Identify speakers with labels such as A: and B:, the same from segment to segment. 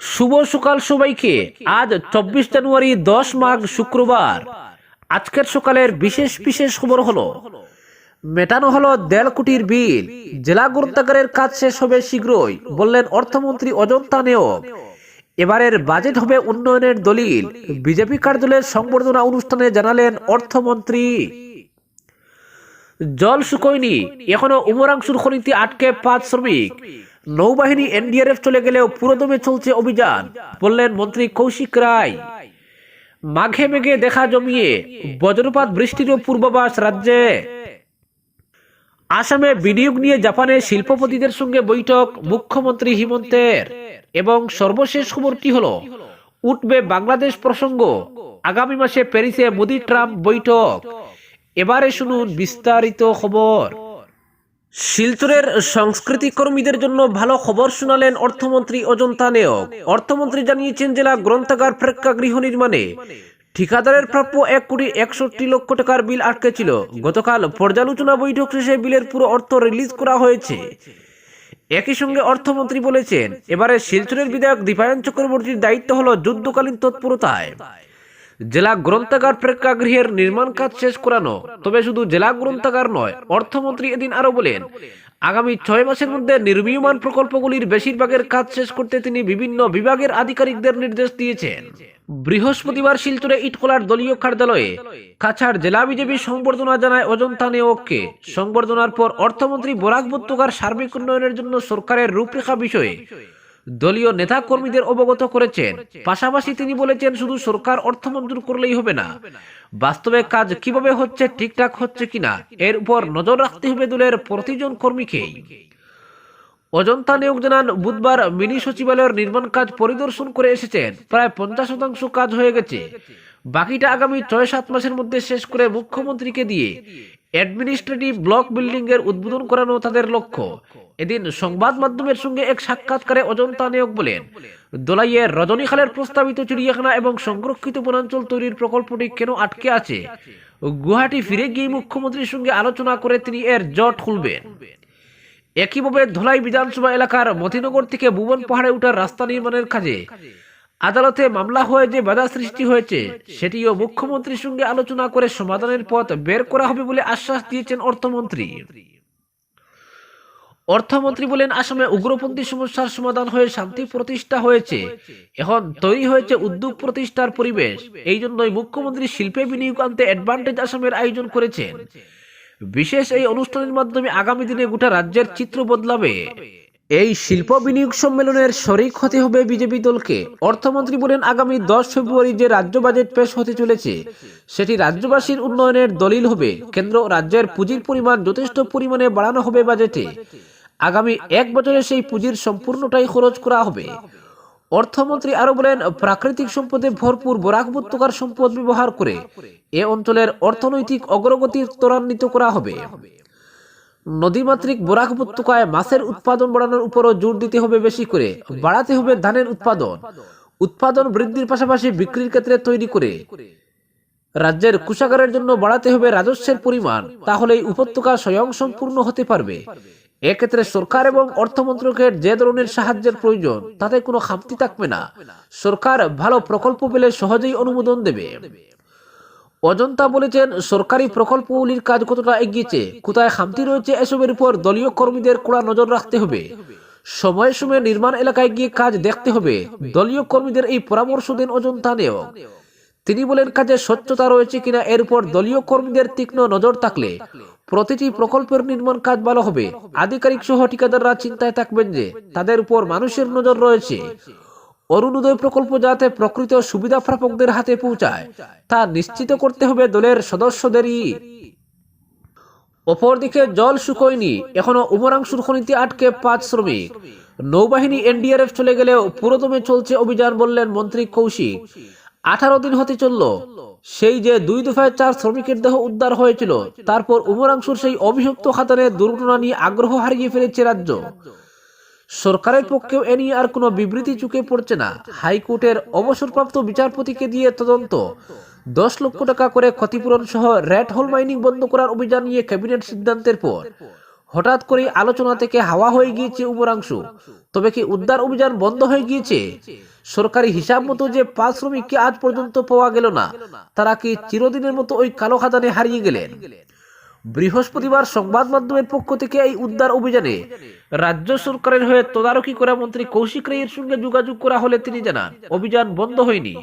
A: শুভ সকাল সবাইকে। আজ চব্বিশ জানুয়ারি, দশ মাঘ শুক্রবার। আজকের সকালের বিশেষ বিশেষ খবর হলো, মেটানো হলো দেড় কোটির বিল। জেলা গ্রন্থাগারের কাজ শেষ হবে শীঘ্রই, বললেন অর্থমন্ত্রী অজন্তা নেওক এবারের বাজেট হবে উন্নয়নের দলিল। বিজেপি কার্যালয়ের সংবর্ধনা অনুষ্ঠানে জানালেন অর্থমন্ত্রী। জল শুকোয়নি, এখনও উমরাংশুর খনিতে আটকে পাঁচ শ্রমিক। নৌবাহিনী এনডিআরএফ চলে গেলেও পুরোদমে চলছে অভিযান, বললেন মন্ত্রী কৌশিক রায়। মাঘে মেঘে দেখা জমিয়ে বজ্রপাত বৃষ্টিরও পূর্বাভাস রাজ্যে। আসামে বিনিয়োগ নিয়ে জাপানের শিল্পপতিদের সঙ্গে বৈঠক মুখ্যমন্ত্রী হিমন্তের এবং সর্বশেষ খবরটি হলো, উঠবে বাংলাদেশ প্রসঙ্গ। আগামী মাসে প্যারিসে মোদি ট্রাম্প বৈঠক। এবারে শুনুন বিস্তারিত খবর। শিলচরের সংস্কৃতি কর্মীদের জন্য ভালো খবর শোনালেন অর্থমন্ত্রী অজন্তা নেওক অর্থমন্ত্রী জানিয়েছেন, জেলা গ্রন্থাগার প্রেক্ষাগৃহ নির্মাণে ঠিকাদারের প্রাপ্য এক কোটি একষট্টি লক্ষ টাকার বিল আটকে ছিল গতকাল পর্যালোচনা বৈঠক শেষে বিলের পুরো অর্থ রিলিজ করা হয়েছে। একই সঙ্গে অর্থমন্ত্রী বলেছেন, এবারে শিলচরের বিধায়ক দীপায়ন চক্রবর্তীর দায়িত্ব হলো যুদ্ধকালীন তৎপরতায়। জেলা গ্রন্থাগার প্রেক্ষাগৃহের নির্মাণ কাজ শেষ করানো। তবে শুধু জেলা গ্রন্থাগার নয়, অর্থমন্ত্রী এদিন আরও বলেন, আগামী ছয় মাসের মধ্যে নির্মীয়মান প্রকল্পগুলির বেশিরভাগের কাজ শেষ করতে তিনি বিভিন্ন বিভাগের আধিকারিকদের নির্দেশ দিয়েছেন। বৃহস্পতিবার শিলচরে ইটকলার দলীয় কার্যালয়ে কাছাড় জেলা বিজেপি সংবর্ধনা জানায় অজন্তা নেওককে সংবর্ধনার পর অর্থমন্ত্রী বরাক উপত্যকার সার্বিক উন্নয়নের জন্য সরকারের রূপরেখা বিষয়ে দলীয় নেতা কর্মীদের অবগত করেছেন। পাশাপাশি তিনি বলেছেন, শুধু সরকার অর্থ মঞ্জুর করলেই হবে না। বাস্তবে কাজ কীভাবে হচ্ছে, ঠিকঠাক হচ্ছে কিনা, এর উপর নজর রাখতে হবে দলের প্রতিজন কর্মীকেই। অজন্তা নিয়োগ জানান, বুধবার মিনি সচিবালয়ের নির্মাণ কাজ পরিদর্শন করে এসেছেন। প্রায় পঞ্চাশ শতাংশ কাজ হয়ে গেছে। বাকিটা আগামী ছয়, সাত মাসের মধ্যে শেষ করে মুখ্যমন্ত্রীকে দিয়ে অ্যাডমিনিস্ট্রেটিভ ব্লক বিল্ডিং এর উদ্বোধন করানো তাদের লক্ষ্য। এদিন সংবাদ মাধ্যমের সঙ্গে এক সাক্ষাৎকারে অজন্তা নিয়োগ বলেন, দোলাইয়ের রজনীখালের প্রস্তাবিত চিড়িয়াখানা এবং সংরক্ষিত বনাঞ্চল তৈরির প্রকল্পটি কেন আটকে আছে? গুয়াহাটি ফিরে গিয়ে মুখ্যমন্ত্রীর সঙ্গে আলোচনা করে তিনি এর জট খুলবেন। একইভাবে ধলাই বিধানসভা এলাকার মতিনগর থেকে ভুবন পাহাড়ে উঠার রাস্তা নির্মাণের কাজে আদালতে মামলা হয়ে যে বাধা সৃষ্টি হয়েছে, সেটিও মুখ্যমন্ত্রীর সঙ্গে আলোচনা করে সমাধানের পথ বের করা হবে বলে আশ্বাস দিয়েছেন অর্থমন্ত্রী। অর্থমন্ত্রী বলেন, আসামে উগ্রপন্থী সমস্যার সমাধান হয়ে শান্তি প্রতিষ্ঠা হয়েছে। এখন তৈরি হয়েছে উদ্যোগ প্রতিষ্ঠার পরিবেশ। এই জন্যই মুখ্যমন্ত্রী শিল্পে বিনিয়োগ আনতে অ্যাডভান্টেজ আসামের আয়োজন করেছেন। বিশেষ এই অনুষ্ঠানের মাধ্যমে আগামী দিনে গোটা রাজ্যের চিত্র বদলাবে। এই শিল্প বিনিয়োগ সম্মেলনের শরিক হতে হবে বিজেপি দলকে। অর্থমন্ত্রী বলেন, আগামী দশ ফেব্রুয়ারি যে রাজ্য বাজেট পেশ হতে চলেছে, সেটি রাজ্যবাসীর উন্নয়নের দলিল হবে। কেন্দ্র রাজ্যের পুঁজির পরিমাণ যথেষ্ট পরিমাণে বাড়ানো হবে বাজেটে। আগামী এক বছরে সেই পুঁজির সম্পূর্ণটাই খরচ করা হবে। অর্থমন্ত্রী আরও বলেন, প্রাকৃতিক সম্পদে ভরপুর বরাক উপত্যকার সম্পদ ব্যবহার করে এ অঞ্চলের অর্থনৈতিক অগ্রগতি ত্বরান্বিত করা হবে। নদীমাতৃক বরাক উপত্যকায় মাছের উৎপাদন বাড়ানোর উপরও জোর দিতে হবে বেশি করে। বাড়াতে হবে ধানের উৎপাদন। উৎপাদন বৃদ্ধির পাশাপাশি বিক্রির ক্ষেত্রে তৈরি করে। রাজ্যের কুষাগারের জন্য বাড়াতে হবে রাজস্বের পরিমাণ তাহলে এই উপত্যকা স্বয়ং সম্পূর্ণ হতে পারবে। এক্ষেত্রে সরকার এবং অর্থ মন্ত্রকের যে ধরনের সাহায্যের প্রয়োজন, তাতে কোনো খামতি থাকবে না। সরকার ভালো প্রকল্প পেলে সহজেই অনুমোদন দেবে। অজন্তা বলেছেন, সরকারি প্রকল্পগুলির কাজ কতটা এগিয়েছে, কোথায় খামতি রয়েছে এসবের উপর দলীয় কর্মীদের কড়া নজর রাখতে হবে। সময়ে সময়ে নির্মাণ এলাকায় গিয়ে কাজ দেখতে হবে। দলীয় কর্মীদের এই পরামর্শ দেন অজন্তা নেও তিনি বলেন, কাজে স্বচ্ছতা রয়েছে কিনা, এর উপর দলীয় কর্মীদের তীক্ষ্ণ নজর থাকলে প্রতিটি প্রকল্পের নির্মাণ কাজ ভালো হবে। আধিকারিক সহ ঠিকাদাররা চিন্তায় থাকবেন যে, তাদের উপর মানুষের নজর রয়েছে। অরুণোদয় প্রকল্প যাতে প্রকৃত সুবিধা প্রাপকদের হাতে পৌঁছায়, তা নিশ্চিত করতে হবে দলের সদস্যদেরই। অপরদিকে জল শুকোয়নি এখনও উমরাংশুর খনিতে আটকে পাঁচ শ্রমিক। নৌবাহিনী এনডিআরএফ চলে গেলেও পুরোদমে চলছে অভিযান বললেন মন্ত্রী কৌশিক। আঠারো দিন হতে চলল, সেই যে দুই দফায় চার শ্রমিকের দেহ উদ্ধার হয়েছিল, তারপর উমরাংশুর সেই অভিযুক্ত খাতানের দুর্ঘটনা নিয়ে আগ্রহ হারিয়ে ফেলেছে রাজ্য। সরকারের পক্ষেও এ নিয়ে আর কোনো বিবৃতি চুকে পড়ছে না। হাইকোর্টের অবসরপ্রাপ্ত বিচারপতিকে দিয়ে তদন্ত। দশ লক্ষ টাকা করে ক্ষতিপূরণ সহ রেড হোল মাইনিং বন্ধ করার অভিযান নিয়ে ক্যাবিনেট সিদ্ধান্তের পর হঠাৎ করে আলোচনা থেকে হাওয়া হয়ে গিয়েছে উপরাংশ তবে কি উদ্ধার অভিযান বন্ধ হয়ে গিয়েছে? সরকারি হিসাব মতো যে পাঁচ শ্রমিককে আজ পর্যন্ত পাওয়া গেল না, তারা কি চিরদিনের মতো ওই কালো খাদানে হারিয়ে গেলেন? বৃহস্পতিবার সংবাদ মাধ্যমের পক্ষ থেকে এই উদ্ধার অভিযানে রাজ্য সরকারের হয়ে তদারকি করা মন্ত্রী কৌশিক রায়ের সঙ্গে যোগাযোগ করা হলে তিনি জানান, অভিযান বন্ধ হয়নি।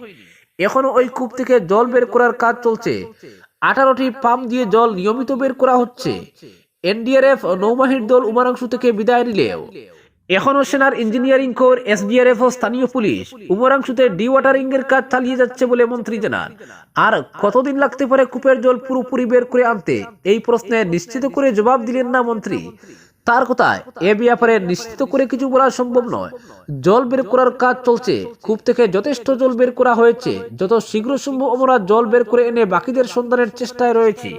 A: এখনও ওই কূপ থেকে জল বের করার কাজ চলছে। আঠারোটি পাম্প দিয়ে জল নিয়মিত বের করা হচ্ছে। এনডিআরএফ নৌবাহিনীর দল উমারাংশু থেকে বিদায় নিলেও এখনও সেনার ইঞ্জিনিয়ারিং কোর এসডিআরএফ ও স্থানীয় পুলিশ উমরাংশুতে ডি ওয়াটারিং এর কাজ চালিয়ে যাচ্ছে বলে মন্ত্রী জানান। আর কতদিন লাগতে পারে কূপের জল পুরোপুরি বের করে আনতে? এই প্রশ্নে নিশ্চিত করে জবাব দিলেন না মন্ত্রী। তার কথায়, এ ব্যাপারে নিশ্চিত করে কিছু বলা সম্ভব নয়। জল বের করার কাজ চলছে। কূপ থেকে যথেষ্ট জল বের করা হয়েছে। যত শীঘ্র সম্ভব আমরা জল বের করে এনে বাকিদের সন্ধানের চেষ্টায় রয়েছি।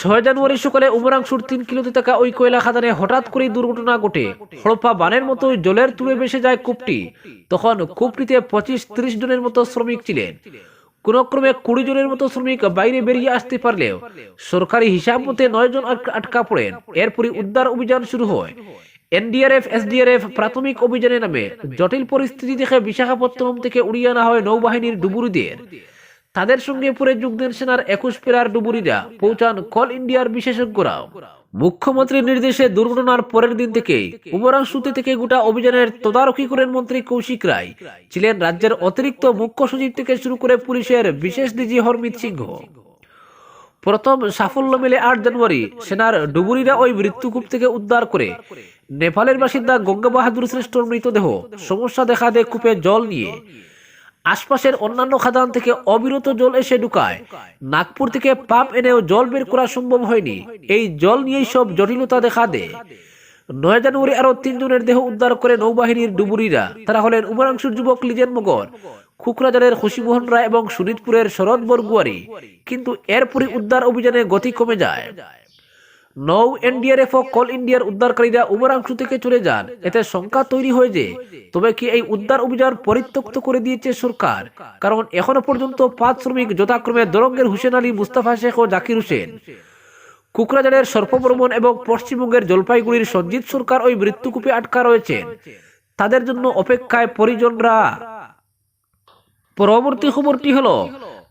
A: ছয় জানুয়ারি সকালে উমরাংশুর তিন কিলোতে থাকা ওই কয়লা খাদানে হঠাৎ করেই দুর্ঘটনা ঘটে। হড়পা বানের মতো জলের তুলে ভেসে যায় কূপটি। তখন কূপটিতে পঁচিশ ত্রিশ জনের মতো শ্রমিক ছিলেন। কোন ক্রমে কুড়ি জনের মতো শ্রমিক বাইরে বেরিয়ে আসতে পারলেও সরকারি হিসাব মতে নয় জন আটকা- পড়েন। এরপরই উদ্ধার অভিযান শুরু হয়। এনডিআরএফ, এসডিআরএফ প্রাথমিক অভিযানে নামে জটিল পরিস্থিতি দেখে বিশাখাপত্তনম থেকে উড়িয়ে আনা হয় নৌবাহিনীর ডুবুরিদের। তাদের সঙ্গে পরে যোগ দেন সেনার একুশ পেরার ডুবুরিরা পৌঁছান কল ইন্ডিয়ার বিশেষজ্ঞরাও মুখ্যমন্ত্রীর নির্দেশে দুর্ঘটনার পরের দিন থেকে উমরাংশুতে থেকে গোটা অভিযানের তদারকি করেন মন্ত্রী কৌশিক রায়। ছিলেন রাজ্যের অতিরিক্ত মুখ্য সচিব থেকে শুরু করে পুলিশের বিশেষ ডিজি হরমিত সিংহ। প্রথম সাফল্য মেলে আট জানুয়ারি, সেনার ডুবুরিরা ওই মৃত্যুকূপ থেকে উদ্ধার করে নেপালের বাসিন্দা গঙ্গা বাহাদুর শ্রেষ্ঠর মৃতদেহ সমস্যা দেখা দেয় কূপে জল নিয়ে। আশপাশের অন্যান্য খাদান থেকে অবিরত জল এসে ঢুকায়। নাগপুর থেকে পাম্প এনেও জল বের করা সম্ভব হয়নি। এই জল নিয়েই সব জটিলতা দেখা দেয়। নয় জানুয়ারি আরও তিনজনের দেহ উদ্ধার করে নৌবাহিনীর ডুবুরিরা। তারা হলেন উমরাংশুর যুবক লিজেন মগর খুকরাজারের খুশিমোহন রায় এবং সুনিতপুরের শরৎ বরগুয়ারি। কিন্তু এরপরই উদ্ধার অভিযানে গতি কমে যায়। নৌ এনডিআরএফ ও কল ইন্ডিয়ার উদ্ধারকারীরা উমরাংশু থেকে চলে যান। এতে শঙ্কা তৈরি হয় যে, তবে কি এই উদ্ধার অভিযান পরিত্যক্ত করে দিয়েছে সরকার? কারণ এখনও পর্যন্ত পাঁচ শ্রমিক যথাক্রমে দরঙ্গের হুসেন আলী, মুস্তাফা শেখ ও জাকির হোসেন। কুকরাজারের সর্পবর্মন এবং পশ্চিমবঙ্গের জলপাইগুড়ির সঞ্জিত সরকার ওই মৃত্যুকূপে আটকা রয়েছেন। তাদের জন্য অপেক্ষায় পরিজনরা। পরবর্তী খবরটি হলো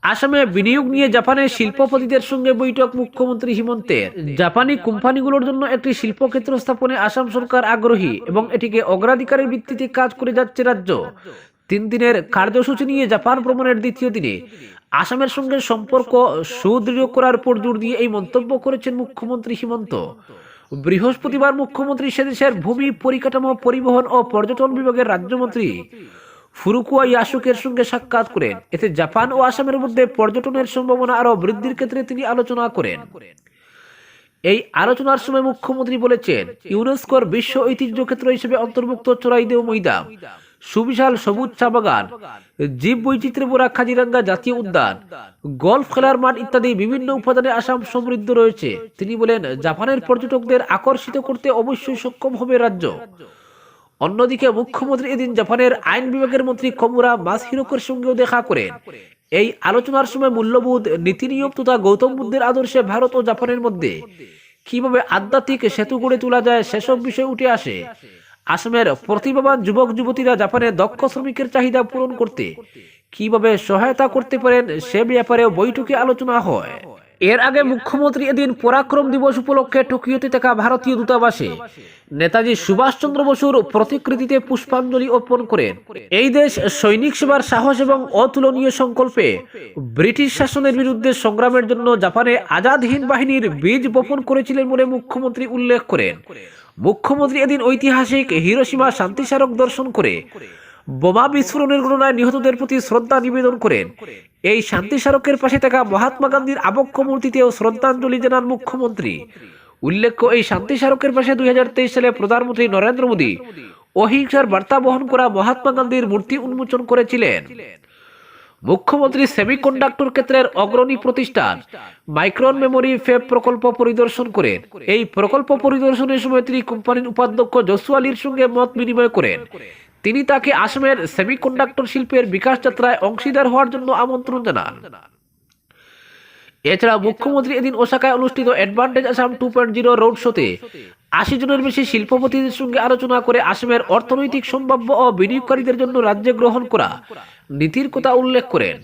A: আসামে বিনিয়োগ নিয়ে জাপানের শিল্পপতিদের সঙ্গে বৈঠক মুখ্যমন্ত্রী হিমন্তের। জাপানি কোম্পানিগুলোর জন্য একটি শিল্পক্ষেত্র স্থাপনে আসাম সরকার আগ্রহী এবং এটিকে অগ্রাধিকারের ভিত্তিতে কাজ করে যাচ্ছে রাজ্য। তিন দিনের কার্যসূচি নিয়ে জাপান ভ্রমণের দ্বিতীয় দিনে আসামের সঙ্গে সম্পর্ক সুদৃঢ় করার পর জোর দিয়ে এই মন্তব্য করেছেন মুখ্যমন্ত্রী হিমন্ত। বৃহস্পতিবার মুখ্যমন্ত্রী সেদেশের ভূমি পরিকাঠামো, পরিবহন ও পর্যটন বিভাগের রাজ্যমন্ত্রী ফুরুকুয়া ইয়াসুকের সঙ্গে সাক্ষাৎ করেন। এতে জাপান ও আসামের মধ্যে পর্যটনের সম্ভাবনা আরও বৃদ্ধির ক্ষেত্রে তিনি আলোচনা করেন। এই আলোচনার সময় মুখ্যমন্ত্রী বলেছেন, ইউনেস্কোর বিশ্ব ঐতিহ্য ক্ষেত্র হিসেবে অন্তর্ভুক্ত চড়াইদেও মৈদাম সুবিশাল সবুজ চা বাগান, জীব বৈচিত্র্যে ভরা খাজিরাঙ্গা জাতীয় উদ্যান, গল্ফ খেলার মাঠ ইত্যাদি বিভিন্ন উপাদানে আসাম সমৃদ্ধ রয়েছে। তিনি বলেন, জাপানের পর্যটকদের আকর্ষিত করতে অবশ্যই সক্ষম হবে রাজ্য। অন্যদিকে মুখ্যমন্ত্রী এদিন জাপানের আইন বিভাগের মন্ত্রী কমুরা মাসহিরোকের সঙ্গেও দেখা করেন। এই আলোচনার সময় মূল্যবোধ নীতি নিয়ম তথা গৌতম বুদ্ধের আদর্শে ভারত ও জাপানের মধ্যে কীভাবে আধ্যাত্মিক সেতু গড়ে তোলা যায় সেসব বিষয় উঠে আসে। আসামের প্রতিভাবান যুবক, যুবতীরা জাপানের দক্ষ শ্রমিকের চাহিদা পূরণ করতে কীভাবে সহায়তা করতে পারেন সে ব্যাপারেও বৈঠকে আলোচনা হয়। এর আগে মুখ্যমন্ত্রী এদিন পরাক্রম দিবস উপলক্ষে টোকিওতে থাকা ভারতীয় দূতাবাসে নেতাজি সুভাষচন্দ্র বসুর প্রতিকৃতিতে পুষ্পাঞ্জলি অর্পণ করেন। এই দেশ সৈনিক সেবার সাহস এবং অতুলনীয় সংকল্পে ব্রিটিশ শাসনের বিরুদ্ধে সংগ্রামের জন্য জাপানে আজাদ হিন্দ বাহিনীর বীজ বপন করেছিলেন বলে মুখ্যমন্ত্রী উল্লেখ করেন। মুখ্যমন্ত্রী এদিন ঐতিহাসিক হিরোসীমা শান্তি স্মারক দর্শন করে বোমা বিস্ফোরণের ঘটনায় নিহতদের প্রতি শ্রদ্ধা নিবেদন করেন। এই শান্তি স্মারকের পাশে থাকা মহাত্মা গান্ধীর আবক্ষ মূর্তিতেও শ্রদ্ধাঞ্জলি জানান মুখ্যমন্ত্রী। উল্লেখ্য, এই শান্তি স্মারকের পাশে দুই হাজার তেইশ সালে প্রধানমন্ত্রী নরেন্দ্র মোদী অহিংসার বার্তা বহন করা মহাত্মা গান্ধীর মূর্তি উন্মোচন করেছিলেন। মুখ্যমন্ত্রী সেমিকন্ডাক্টর ক্ষেত্রের অগ্রণী প্রতিষ্ঠান মাইক্রন মেমোরি ফেব প্রকল্প পরিদর্শন করেন। এই প্রকল্প পরিদর্শনের সময় তিনি কোম্পানির উপাধ্যক্ষ জসু আলীর সঙ্গে মত বিনিময় করেন। তিনি তাকে আসামের সেমিকন্ডাক্টর শিল্পের বিকাশ যাত্রায় অংশীদার হওয়ার জন্য আমন্ত্রণ জানান। এছাড়া মুখ্যমন্ত্রী এদিন ওসাকায় অনুষ্ঠিত advantage Assam two point zero road শোতে আশি জনের বেশি শিল্পপতিদের সঙ্গে আলোচনা করে আসামের অর্থনৈতিক সম্ভাব্য ও বিনিয়োগকারীদের জন্য রাজ্যে গ্রহণ করা নীতির কথা উল্লেখ করেন।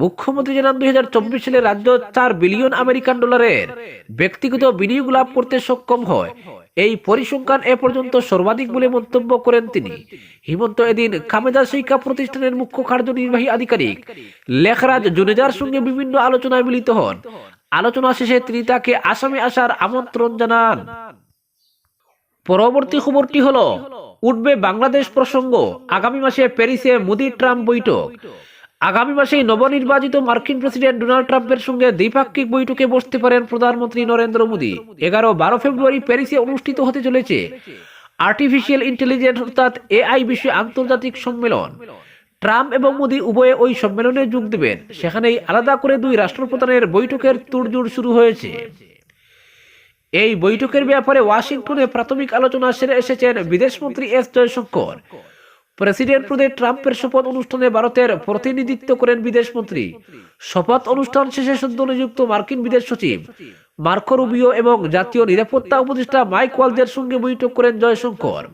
A: মুখ্যমন্ত্রী জানান, দুই হাজার চব্বিশ সালে রাজ্য চার বিলিয়ন আমেরিকান ডলারের ব্যক্তিগত বিনিয়োগ লাভ করতে সক্ষম হয়। এই পরিসংখ্যান এ পর্যন্ত সর্বাধিক বলে মন্তব্য করেন তিনি। হিমন্ত এদিন খামেদা শিক্ষা প্রতিষ্ঠানের মুখ্য কার্যনির্বাহী আধিকারিক। লেখরাজ জুনেজার সঙ্গে বিভিন্ন আলোচনায় মিলিত হন। আলোচনা শেষে তিনি তাকে আসামে আসার আমন্ত্রণ জানান। পরবর্তী খবরটি হলো, উঠবে বাংলাদেশ প্রসঙ্গ। আগামী মাসে প্যারিসে মোদি ট্রাম্প বৈঠক। আগামী মাসেই নবনির্বাচিত মার্কিন প্রেসিডেন্ট ডোনাল্ড ট্রাম্পের সঙ্গে দ্বিপাক্ষিক বৈঠকে বসতে পারেন প্রধানমন্ত্রী নরেন্দ্র মোদী। এগারো বারো ফেব্রুয়ারি প্যারিসে অনুষ্ঠিত হতে চলেছে আর্টিফিশিয়াল ইন্টেলিজেন্স অর্থাৎ এআই বিষয়ে আন্তর্জাতিক সম্মেলন। ট্রাম্প এবং মোদী উভয়ে ওই সম্মেলনে যোগ দেবেন। সেখানেই আলাদা করে দুই রাষ্ট্রপ্রধানের বৈঠকের তুড়জুড় শুরু হয়েছে। এই বৈঠকের ব্যাপারে ওয়াশিংটনে প্রাথমিক আলোচনা সেরে এসেছেন বিদেশমন্ত্রী এস জয়শঙ্কর। প্রেসিডেন্ট পদে ট্রাম্পের শপথ অনুষ্ঠানে ভারতের প্রতিনিধিত্ব করেন বিদেশমন্ত্রী। শপথ অনুষ্ঠান শেষে সদ্য নিযুক্ত মার্কিন বিদেশ সচিব মার্কো রুবিও এবং জাতীয় নিরাপত্তা উপদেষ্টা মাইক ওয়ালদের সঙ্গে বৈঠক করেন জয়শঙ্কর।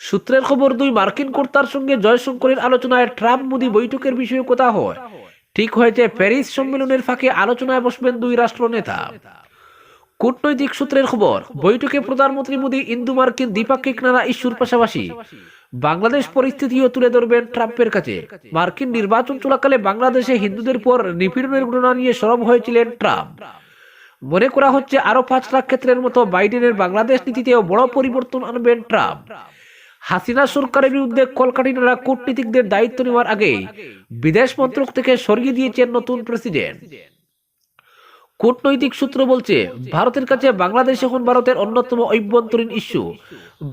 A: সূত্রের খবর, দুই মার্কিন কর্তার সঙ্গে জয়শঙ্করের আলোচনায় ট্রাম্প মোদী বৈঠকের বিষয়ে কথা হয়। ঠিক হয়েছে, প্যারিস সম্মেলনের ফাঁকে আলোচনায় বসবেন দুই রাষ্ট্রনেতা। কূটনৈতিক সূত্রের খবর, বৈঠকে প্রধানমন্ত্রী মোদী ইন্দু মার্কিন দ্বিপাক্ষিক নানা ইস্যুর পাশাপাশি বাংলাদেশ পরিস্থিতিও তুলে ধরবেন ট্রাম্পের কাছে। মার্কিন নির্বাচন চলাকালে বাংলাদেশে হিন্দুদের পর নিপীড়নের ঘটনা নিয়ে সরব হয়েছিলেন ট্রাম্প। মনে করা হচ্ছে আরও পাঁচ লাখ ক্ষেত্রের মতো বাইডেনের বাংলাদেশ নীতিতেও বড় পরিবর্তন আনবেন ট্রাম্প। হাসিনা সরকারের বিরুদ্ধে কলকাঠিনারা কূটনীতিকদের দায়িত্ব নেওয়ার আগেই বিদেশ মন্ত্রক থেকে সরিয়ে দিয়েছেন নতুন প্রেসিডেন্ট। কূটনৈতিক সূত্র বলছে, ভারতের কাছে বাংলাদেশ এখন ভারতের অন্যতম অভ্যন্তরীণ ইস্যু।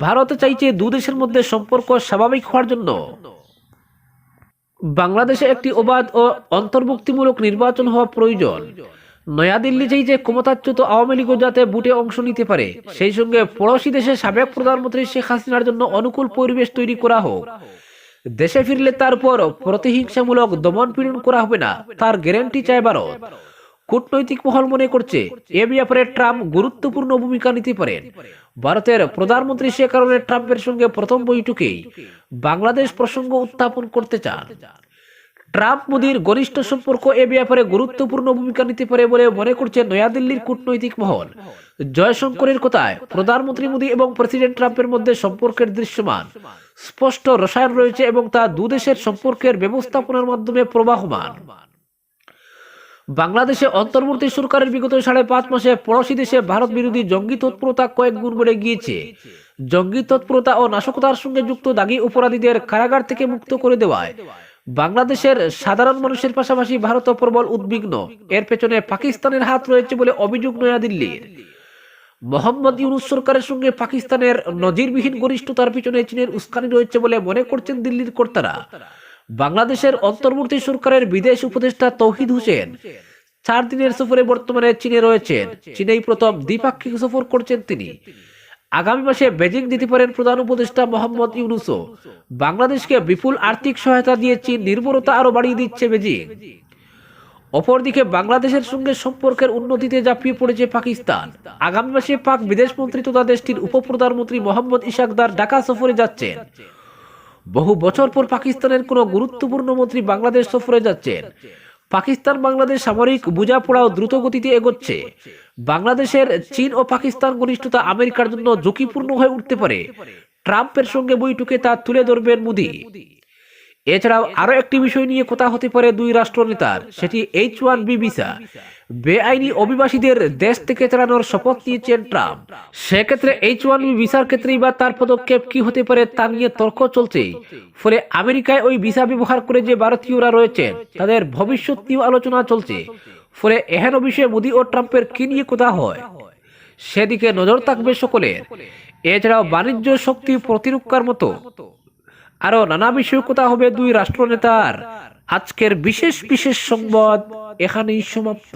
A: ভারত চাইছে দেশের মধ্যে সম্পর্ক স্বাভাবিক হওয়ার জন্য। বাংলাদেশে একটি অবাধ ও অন্তর্ভুক্তিমূলক নির্বাচন হওয়া প্রয়োজন। নয়াদিল্লি চাইছে ক্ষমতাচ্যুত আওয়ামী লীগও যাতে বুটে অংশ নিতে পারে। সেই সঙ্গে পড়োশী দেশের সাবেক প্রধানমন্ত্রী শেখ হাসিনার জন্য অনুকূল পরিবেশ তৈরি করা হোক। দেশে ফিরলে তার উপর প্রতিহিংসামূলক দমন পীড়ন করা হবে না, তার গ্যারান্টি চায় ভারত। কূটনৈতিক মহল মনে করছে এ ব্যাপারে ট্রাম্প গুরুত্বপূর্ণ ভূমিকা নিতে পারেন। ভারতের প্রধানমন্ত্রী সে কারণে ট্রাম্পের সঙ্গে প্রথম বৈঠকেই বাংলাদেশ প্রসঙ্গ উত্থাপন করতে চান। ট্রাম্প মোদীর ঘনিষ্ঠ সম্পর্ক এ ব্যাপারে গুরুত্বপূর্ণ ভূমিকা নিতে পারে বলে মনে করছে নয়াদিল্লির কূটনৈতিক মহল। জয়শঙ্করের কথায় প্রধানমন্ত্রী মোদী এবং প্রেসিডেন্ট ট্রাম্পের মধ্যে সম্পর্কের দৃশ্যমান। স্পষ্ট রসায়ন রয়েছে এবং তা দুদেশের সম্পর্কের ব্যবস্থাপনার মাধ্যমে প্রবাহমান। বাংলাদেশে অন্তর্বর্তী সরকারের বিগত সাড়ে পাঁচ মাসে পড়োশী দেশে ভারত বিরোধী জঙ্গি তৎপরতা কয়েক গুণ বেড়ে গিয়েছে। জঙ্গি তৎপরতা ও নাশকতার সঙ্গে যুক্ত দাগি অপরাধীদের কারাগার থেকে মুক্ত করে দেওয়ায়। বাংলাদেশের সাধারণ মানুষের পাশাপাশি ভারত প্রবল উদ্বিগ্ন। এর পেছনে পাকিস্তানের হাত রয়েছে বলে অভিযোগ নয়াদিল্লির। মোহাম্মদ ইউনুস সরকারের সঙ্গে পাকিস্তানের নজিরবিহীন গরিষ্ঠতার পিছনে চীনের উস্কানি রয়েছে বলে মনে করছেন দিল্লির কর্তারা। বাংলাদেশের অন্তর্বর্তী সরকারের বিদেশ উপদেষ্টা তৌহিদ হোসেন। চার দিনের সফরে বর্তমানে চীনে রয়েছেন। চীনেই প্রথম দ্বিপাক্ষিক সফর করছেন তিনি। আগামী মাসে বেজিং দিতে পারেন প্রধান উপদেষ্টা মোহাম্মদ ইউনুসও। বাংলাদেশকে বিপুল আর্থিক সহায়তা দিয়ে চীন নির্ভরতা আরও বাড়িয়ে দিচ্ছে বেজিং। অপরদিকে বাংলাদেশের সঙ্গে সম্পর্কের উন্নতিতে ঝাঁপিয়ে পড়েছে পাকিস্তান। আগামী মাসে পাক বিদেশমন্ত্রী তথা দেশটির উপপ্রধানমন্ত্রী মোহাম্মদ ইশাকদার ঢাকা সফরে যাচ্ছেন। বহু বছর পর পাকিস্তানের কোনো গুরুত্বপূর্ণ মন্ত্রী বাংলাদেশ সফরে যাচ্ছেন। পাকিস্তান বাংলাদেশ সামরিক বোঝাপড়াও দ্রুত গতিতে এগোচ্ছে। বাংলাদেশের চীন ও পাকিস্তান ঘনিষ্ঠতা আমেরিকার জন্য ঝুঁকিপূর্ণ হয়ে উঠতে পারে। ট্রাম্পের সঙ্গে বৈঠকে তা তুলে ধরবেন মোদী। এছাড়াও আরও একটি বিষয় নিয়ে কথা হতে পারে দুই রাষ্ট্র রাষ্ট্রনেতার, সেটি এইচ ওয়ান বি ভিসা বেআইনি অভিবাসীদের দেশ থেকে চালানোর শপথ নিয়েছেন ট্রাম্প। সেক্ষেত্রে এইচ ওয়ান বি ভিসার ক্ষেত্রেই বা তার পদক্ষেপ কি হতে পারে তা নিয়ে তর্ক চলছে। ফলে আমেরিকায় ওই ভিসা ব্যবহার করে যে ভারতীয়রা রয়েছেন, তাদের ভবিষ্যৎ নিয়েও আলোচনা চলছে। ফলে এহেন বিষয়ে মোদী ও ট্রাম্পের কি নিয়ে কথা হয়? সেদিকে নজর থাকবে সকলের। এছাড়াও বাণিজ্য শক্তি প্রতিরক্ষার মতো। আরও নানা বিষয় কথা হবে দুই রাষ্ট্রনেতার। আজকের বিশেষ বিশেষ সংবাদ এখানেই সমাপ্ত।